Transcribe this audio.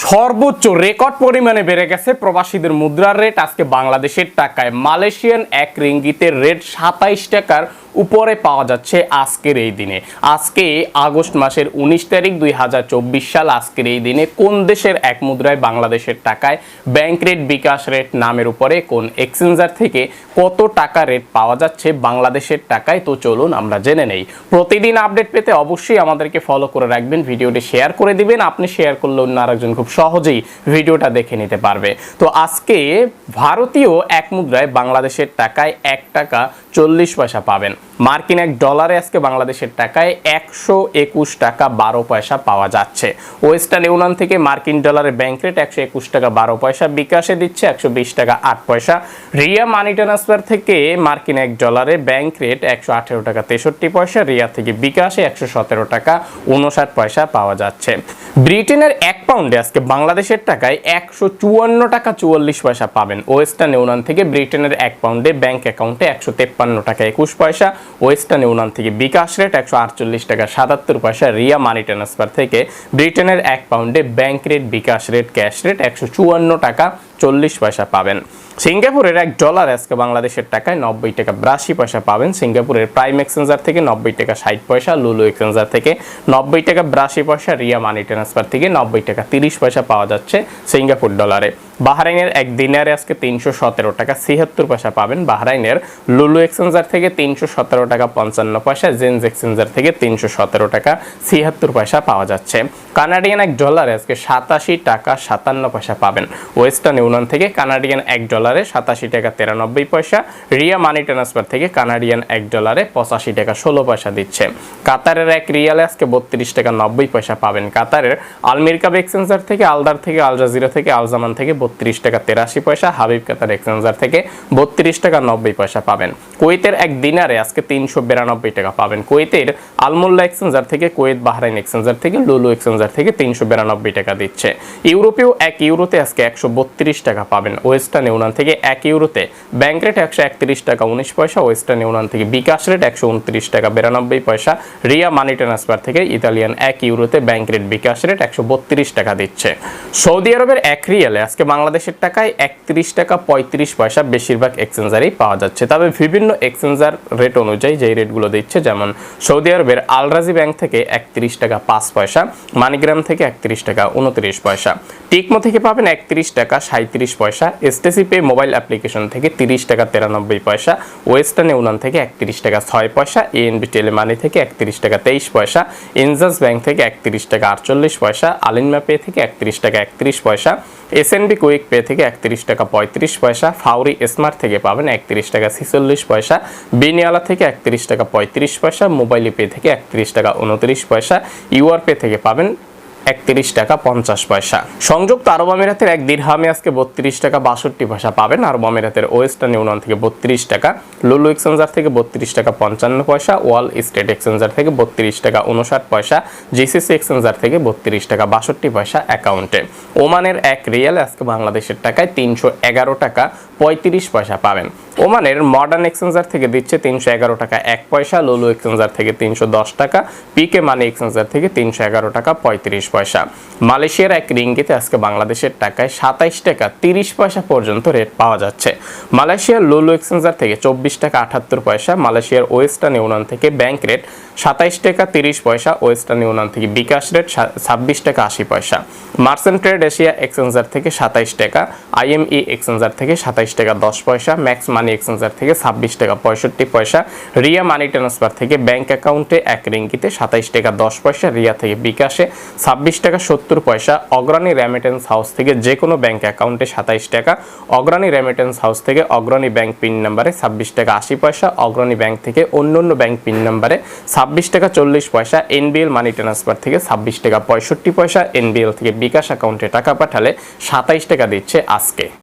সর্বোচ্চ রেকর্ড পরিমাণে বেড়ে গেছে প্রবাসীদের মুদ্রার রেট। আজকে বাংলাদেশের টাকায় মালয়েশিয়ান এক রিঙ্গিতের রেট সাতাইশ টাকার উপরে পাওয়া যাচ্ছে আজকের এই দিনে। আজকে আগস্ট মাসের উনিশ তারিখ দুই হাজার চব্বিশ সাল আজকের এই দিনে কোন দেশের এক মুদ্রায় বাংলাদেশের টাকায় ব্যাংক রেট বিকাশ রেট নামের উপরে, কোন এক্সচেঞ্জার থেকে কত টাকা রেট পাওয়া যাচ্ছে বাংলাদেশের টাকায়? তো চলুন আমরা জেনে নেই। প্রতিদিন আপডেট পেতে অবশ্যই আমাদেরকে ফলো করে রাখবেন, ভিডিওটি শেয়ার করে দিবেন। আপনি শেয়ার করলে অন্য আরেকজন খুব সহজেই ভিডিওটা দেখে নিতে পারবে। তো আজকে ভারতীয় এক মুদ্রায় বাংলাদেশের টাকায় এক টাকা চল্লিশ পয়সা পাবেন। মার্কিন এক ডলারে আজকে বাংলাদেশের টাকায় একশো একুশ টাকা বারো পয়সা পাওয়া যাচ্ছে। ওয়েস্টার্ন ইউনিয়ন থেকে মার্কিন ডলারের ব্যাংক রেট একশো একুশ টাকা বারো পয়সা, বিকাশে দিচ্ছে একশো বিশ টাকা আট পয়সা। রিয়া মানি ট্রান্সফার থেকে মার্কিন এক ডলারে ব্যাংক রেট একশো আঠেরো টাকা তেষট্টি পয়সা, রিয়া থেকে বিকাশে একশো সতেরো টাকা উনষাট পয়সা পাওয়া যাচ্ছে। ব্রিটেনের এক পাউন্ডে আজকে বাংলাদেশের টাকায় একশো চুয়ান্ন টাকা চুয়াল্লিশ পয়সা পাবেন। ওয়েস্টার্ন ইউনিয়ন থেকে ব্রিটেনের এক পাউন্ডে ব্যাংক অ্যাকাউন্টে একশো টাকা একুশ পয়সা, ওয়েস্টার্ন ইউনিয়ন থেকে বিকাশ রেট একশো আটচল্লিশ টাকা সাতাত্তর পয়সা, রিয়া মানি ট্রান্সফার থেকে ব্রিটেনের এক পাউন্ডে bank rate bKash rate, cash rate একশো চুয়ান্ন টাকা। চল্লিশ পয়সা পাবেন। সিঙ্গাপুরের এক ডলার আজকে বাংলাদেশের টাকায় নব্বই টাকা বিরাশি পয়সা পাবেন। সিঙ্গাপুরের প্রাইম এক্সচেঞ্জার থেকে নব্বই টাকা ষাট পয়সা লুলু এক্সচেঞ্জার থেকে নব্বই টাকা বিরাশি পয়সা রিয়া মানি ট্রান্সফার থেকে নব্বই টাকা তিরিশ পয়সা পাওয়া যাচ্ছে সিঙ্গাপুর ডলারে বাহরাইনের এক দিনারে আজকে তিনশো সতেরো টাকা ছিয়াত্তর পয়সা পাবেন। বাহরাইনের লুলু এক্সচেঞ্জার থেকে তিনশো সতেরো টাকা পঞ্চান্ন পয়সা জেন্স এক্সচেঞ্জার থেকে তিনশো সতেরো টাকা ছিয়াত্তর পয়সা পাওয়া যাচ্ছে। কানাডিয়ান এক ডলারে আজকে সাতাশি টাকা সাতান্ন পয়সা পাবেন। ওয়েস্টার্ন ইউনিয়ন থেকে কানাডিয়ান এক ডলারে সাতাশি টাকা তিরানব্বই পয়সা, রিয়া মানি ট্রান্সফার থেকে কানাডিয়ান এক ডলারে পঁচাশি টাকা ষোলো পয়সা দিচ্ছে। কাতারের এক রিয়ালে আজকে বত্রিশ টাকা নব্বই পয়সা পাবেন কাতারের। আলমিরকাব এক্সচেঞ্জার থেকে আলদার থেকে, আল জাজিরা থেকে আলজামান থেকে বত্রিশ টাকা তেরাশি পয়সা, হাবিব কাতার এক্সচেঞ্জার থেকে বত্রিশ টাকা নব্বই পয়সা পাবেন। কুয়েতের এক দিনারে আজকে তিনশো বিরানব্বই টাকা পাবেন। কুয়েতের আলমুল্লা এক্সচেঞ্জার থেকে, কুয়েত বাহরাইন এক্সচেঞ্জার থেকে, লুলু এক্সচেঞ্জার থেকে তিনশো বিরানব্বই টাকা দিচ্ছে। ইউরোপেও এক ইউরোতে আজকে একশো বত্রিশ টাকা পাবেন। ওয়েস্টার্ন ইউনিয়ন থেকে এক ইউরোতে ব্যাংক রেট একশো একত্রিশ টাকা উনিশ পয়সা, ওয়েস্টার্ন ইউনিয়ন থেকে বিকাশ রেট একশো উনত্রিশ টাকা বিরানব্বই পয়সা। রিয়া মানি ট্রান্সফার থেকে ইতালিয়ান এক ইউরোতে ব্যাংক রেট বিকাশ রেট একশো বত্রিশ টাকা দিচ্ছে। সৌদি আরবের এক রিয়ালে আজকে বাংলাদেশের টাকায় একত্রিশ টাকা পঁয়ত্রিশ পয়সা বেশিরভাগ এক্সচেঞ্জারেই পাওয়া যাচ্ছে। তবে বিভিন্ন এক্সচেঞ্জার রেট অনুযায়ী যেই রেটগুলো দিচ্ছে, যেমন সৌদি আরবের আলরাজি ব্যাংক থেকে একত্রিশ টাকা পাঁচ পয়সা, মানিগ্রাম থেকে একত্রিশ টাকা উনত্রিশ পয়সা। টিকমো থেকে পাবেন একত্রিশ টাকা সাঁত্রিশ পয়সা এসটিসি পে মোবাইল অ্যাপ্লিকেশন থেকে তিরিশ টাকা তিরানব্বই পয়সা ওয়েস্টার্ন ইউনিয়ন থেকে একত্রিশ টাকা ছয় পয়সা এএনবি টেলিমানি থেকে একত্রিশ টাকা তেইশ পয়সা ইনজাস ব্যাংক থেকে একত্রিশ টাকা আটচল্লিশ পয়সা আলিনমা পে থেকে একত্রিশ টাকা একত্রিশ পয়সা এসএনবি কুইক পে থেকে একত্রিশ টাকা পঁয়ত্রিশ পয়সা ফাউরি স্মার্ট থেকে পাবেন একত্রিশ টাকা ছিচল্লিশ পয়সা বিনিয়ালা থেকে একত্রিশ টাকা পঁয়ত্রিশ পয়সা মোবাইল পে থেকে একত্রিশ টাকা উনত্রিশ পয়সা ইউআর পে থেকে পাবেন একত্রিশ টাকা পঞ্চাশ পয়সা। সংযুক্ত আরব আমিরাতের এক দীর্হামে আজকে বত্রিশ টাকা বাষট্টি পয়সা পাবেন। আরব আমিরাতের ওয়েস্টার্ন ইউনিয়ন থেকে বত্রিশ টাকা, লুলু এক্সচেঞ্জার থেকে বত্রিশ টাকা পঞ্চান্ন পয়সা, ওয়াল স্টেট এক্সচেঞ্জার থেকে বত্রিশ টাকা উনষাট পয়সা, জিসিসি এক্সচেঞ্জার থেকে বত্রিশ টাকা বাষট্টি পয়সা অ্যাকাউন্টে। ওমানের এক রিয়াল আজকে বাংলাদেশের টাকায় তিনশো এগারো টাকা পঁয়ত্রিশ পয়সা পাবেন। ওমানের মডার্ন এক্সচেঞ্জার থেকে দিচ্ছে তিনশো এগারো টাকা এক পয়সা, লুলু এক্সচেঞ্জার থেকে তিনশো দশ টাকা, পিকে মানি এক্সচেঞ্জার থেকে তিনশো এগারো টাকা পঁয়ত্রিশ পয়সা। মালয়েশিয়ার এক রিঙ্গিতে আজকে বাংলাদেশের টাকায় সাতাইশ টাকা তিরিশ পয়সা পর্যন্ত রেট পাওয়া যাচ্ছে। মালয়েশিয়ার লুলু এক্সচেঞ্জার থেকে চব্বিশ টাকা আটাত্তর পয়সা, মালয়েশিয়ার ওয়েস্টার্ন ইউনিয়ন থেকে ব্যাংক রেট সাতাইশ টাকা তিরিশ পয়সা, ওয়েস্টার্ন ইউনিয়ন থেকে বিকাশ রেট ছাব্বিশ টাকা আশি পয়সা। মার্সেন্ট ট্রেড এশিয়া এক্সচেঞ্জার থেকে সাতাইশ টাকা, আইএমই এক্সচেঞ্জার থেকে সাতাইশ টাকা দশ পয়সা, ম্যাক্স মানি এক্সচেঞ্জার থেকে ছাব্বিশ টাকা পঁয়ষট্টি পয়সা, রিয়া মানি ট্রান্সফার থেকে ব্যাংক অ্যাকাউন্টে এক রিঙ্কিতে সাতাইশ টাকা দশ পয়সা, রিয়া থেকে বিকাশে ছাব্বিশ টাকা সত্তর পয়সা, অগ্রণী রেমিটেন্স হাউস থেকে যে কোনো ব্যাংক অ্যাকাউন্টে সাতাইশ টাকা, অগ্রণী রেমিটেন্স হাউস থেকে অগ্রণী ব্যাংক পিন নাম্বারে ছাব্বিশ টাকা আশি পয়সা, অগ্রণী ব্যাংক থেকে অন্য অন্য ব্যাংক পিন নাম্বারে ছাব্বিশ টাকা চল্লিশ পয়সা এনবিএল মানি ট্রান্সফার থেকে ছাব্বিশ টাকা পঁয়ষট্টি পয়সা এনবিএল থেকে বিকাশ অ্যাকাউন্টে টাকা পাঠালে সাতাইশ টাকা দিচ্ছে আজকে।